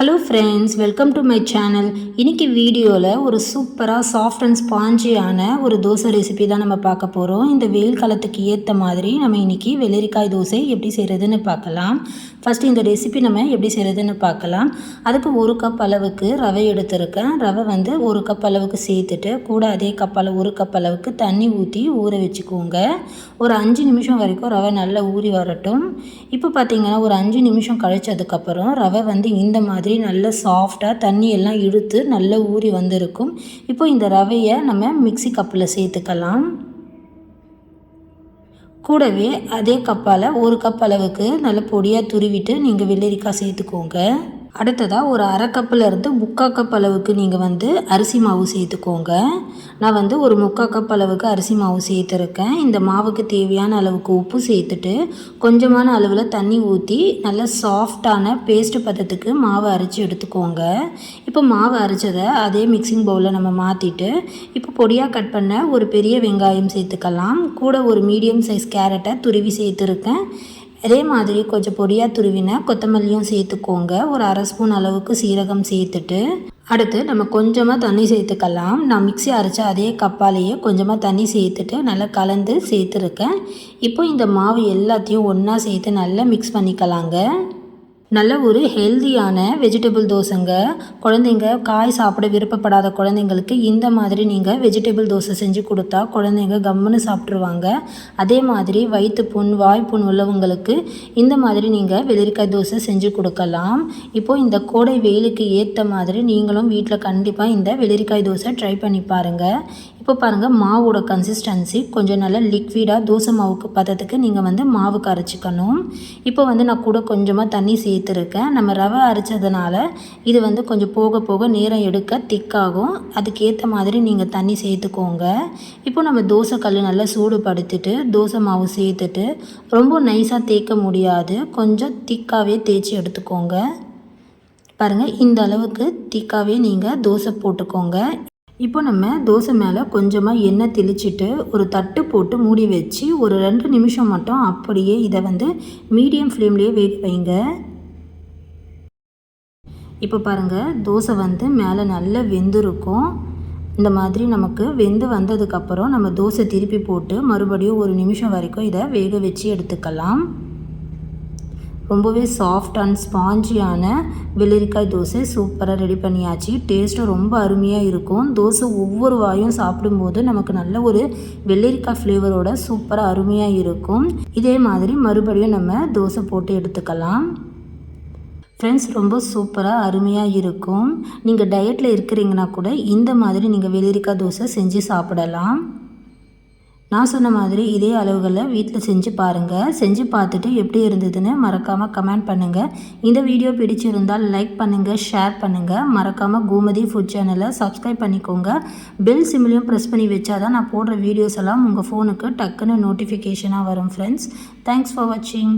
Hello friends welcome to my channel இன்றைக்கி வீடியோவில் ஒரு சூப்பராக சாஃப்ட் அண்ட் ஸ்பாஞ்சியான ஒரு தோசை ரெசிபி தான் நம்ம பார்க்க போகிறோம் இந்த வெயில் காலத்துக்கு ஏற்ற மாதிரி நம்ம இன்னைக்கு வெள்ளரிக்காய் தோசை எப்படி செய்கிறதுன்னு பார்க்கலாம். ஃபஸ்ட்டு இந்த ரெசிபி நம்ம எப்படி செய்கிறதுன்னு பார்க்கலாம். அதுக்கு ஒரு கப் அளவுக்கு ரவை எடுத்திருக்கேன். ரவை வந்து ஒரு கப் அளவுக்கு சேர்த்துட்டு கூட அதே கப் அளவு ஒரு கப் அளவுக்கு தண்ணி ஊற்றி ஊற வச்சுக்கோங்க. ஒரு அஞ்சு நிமிஷம் வரைக்கும் ரவை நல்லா ஊறி வரட்டும். இப்போ பார்த்திங்கன்னா ஒரு அஞ்சு நிமிஷம் கழிச்சதுக்கப்புறம் ரவை வந்து இந்த மாதிரி நல்ல சாஃப்டாக தண்ணி எல்லாம் இழுத்து நல்லா ஊறி வந்திருக்கும். இப்போ இந்த ரவையை நம்ம மிக்ஸி கப்பில் சேர்த்துக்கலாம். கூடவே அதே கப்பால் ஒரு கப் அளவுக்கு நல்ல பொடியாக துருவிட்டு நீங்கள் வெள்ளரிக்காய் சேர்த்துக்கோங்க. அடுத்ததாக ஒரு அரை கப்பில் இருந்து முக்கால் கப் அளவுக்கு நீங்கள் வந்து அரிசி மாவு சேர்த்துக்கோங்க. நான் வந்து ஒரு முக்கால் கப் அளவுக்கு அரிசி மாவு சேர்த்துருக்கேன். இந்த மாவுக்கு தேவையான அளவுக்கு உப்பு சேர்த்துட்டு கொஞ்சமான அளவில் தண்ணி ஊற்றி நல்லா சாஃப்டான பேஸ்ட் பதத்துக்கு மாவு அரைச்சி எடுத்துக்கோங்க. இப்போ மாவு அரைச்சதை அதே மிக்சிங் பவுலில் நம்ம மாற்றிட்டு இப்போ பொடியாக கட் பண்ண ஒரு பெரிய வெங்காயம் சேர்த்துக்கலாம். கூட ஒரு மீடியம் சைஸ் கேரட்டை துருவி சேர்த்துருக்கேன். அதே மாதிரி கொஞ்சம் பொடியாக துருவின கொத்தமல்லியும் சேர்த்துக்கோங்க. ஒரு அரை ஸ்பூன் அளவுக்கு சீரகம் சேர்த்துட்டு அடுத்து நம்ம கொஞ்சமாக தண்ணி சேர்த்துக்கலாம். நான் மிக்சி அரைச்ச அதே கப்பாலேயே கொஞ்சமாக தண்ணி சேர்த்துட்டு நல்லா கலந்து சேர்த்துருக்கேன். இப்போ இந்த மாவு எல்லாத்தையும் ஒன்றா சேர்த்து நல்லா மிக்ஸ் பண்ணிக்கலாங்க. நல்ல ஒரு ஹெல்தியான வெஜிடபிள் தோசைங்க. குழந்தைங்க காய் சாப்பிட விருப்பப்படாத குழந்தைங்களுக்கு இந்த மாதிரி நீங்கள் வெஜிடபிள் தோசை செஞ்சு கொடுத்தா குழந்தைங்க கம்முன்னு சாப்பிட்ருவாங்க அதே மாதிரி வயிற்று புண் வாய்ப்புண் உள்ளவங்களுக்கு இந்த மாதிரி நீங்கள் வெள்ளரிக்காய் தோசை செஞ்சு கொடுக்கலாம். இப்போது இந்த கோடை வெயிலுக்கு ஏற்ற மாதிரி நீங்களும் வீட்டில் கண்டிப்பாக இந்த வெள்ளரிக்காய் தோசை ட்ரை பண்ணி பாருங்கள் இப்போ பாருங்கள் மாவோட கன்சிஸ்டன்சி கொஞ்சம் நல்லா லிக்விடாக தோசை மாவுக்கு பதத்துக்கு நீங்கள் வந்து மாவு கரைச்சிக்கணும் இப்போ வந்து நான் கூட கொஞ்சமாக தண்ணி சேர்த்துருக்கேன். நம்ம ரவை அரைச்சதுனால இது வந்து கொஞ்சம் போக போக நேரம் எடுக்க திக்காகும் அதுக்கேற்ற மாதிரி நீங்கள் தண்ணி சேர்த்துக்கோங்க. இப்போ நம்ம தோசை கல் நல்லா சூடுபடுத்திட்டு தோசை மாவு சேர்த்துட்டு ரொம்ப நைஸாக தேய்க்க முடியாது. கொஞ்சம் திக்காகவே தேய்ச்சி எடுத்துக்கோங்க. பாருங்கள் இந்த அளவுக்கு திக்காகவே நீங்கள் தோசை போட்டுக்கோங்க. இப்போ நம்ம தோசை மேலே கொஞ்சமாக எண்ணெய் தெளிச்சிட்டு ஒரு தட்டு போட்டு மூடி வச்சு ஒரு ரெண்டு நிமிஷம் மட்டும் அப்படியே இதை வந்து மீடியம் ஃப்ளேம்லேயே வேக வைங்க. இப்போ பாருங்கள் தோசை வந்து மேலே நல்லா வெந்திருக்கும். இந்த மாதிரி நமக்கு வெந்து வந்ததுக்கப்புறம் நம்ம தோசை திருப்பி போட்டு மறுபடியும் ஒரு நிமிஷம் வரைக்கும் இதை வேக வச்சு எடுத்துக்கலாம். ரொம்பவே சாஃப்ட் அண்ட் ஸ்பாஞ்சியான வெள்ளரிக்காய் தோசை சூப்பராக ரெடி பண்ணியாச்சு. டேஸ்ட்டும் ரொம்ப அருமையாக இருக்கும். தோசை ஒவ்வொரு வாயும் சாப்பிடும்போது நமக்கு நல்ல ஒரு வெள்ளரிக்காய் ஃப்ளேவரோட சூப்பராக அருமையாக இருக்கும். இதே மாதிரி மறுபடியும் நம்ம தோசை போட்டு எடுத்துக்கலாம். ஃப்ரெண்ட்ஸ் ரொம்ப சூப்பராக அருமையாக இருக்கும். நீங்கள் டயட்டில் இருக்கிறீங்கன்னா கூட இந்த மாதிரி நீங்கள் வெள்ளரிக்காய் தோசை செஞ்சு சாப்பிடலாம். நான் சொன்ன மாதிரி இதே அளவுகளில் வீட்டில் செஞ்சு பாருங்கள் செஞ்சு பார்த்துட்டு எப்படி இருந்ததுன்னு மறக்காமல் கமெண்ட் பண்ணுங்கள் இந்த வீடியோ பிடிச்சிருந்தால் லைக் பண்ணுங்கள் ஷேர் பண்ணுங்கள் மறக்காமல் கோமதி ஃபுட் சேனலை சப்ஸ்கிரைப் பண்ணிக்கோங்க. பெல் சிம்லையும் ப்ரெஸ் பண்ணி வச்சா தான் நான் போடுற வீடியோஸ் எல்லாம் உங்கள் ஃபோனுக்கு டக்குன்னு நோட்டிஃபிகேஷனாக வரும் ஃப்ரெண்ட்ஸ் தேங்க்ஸ் ஃபார் வாட்சிங்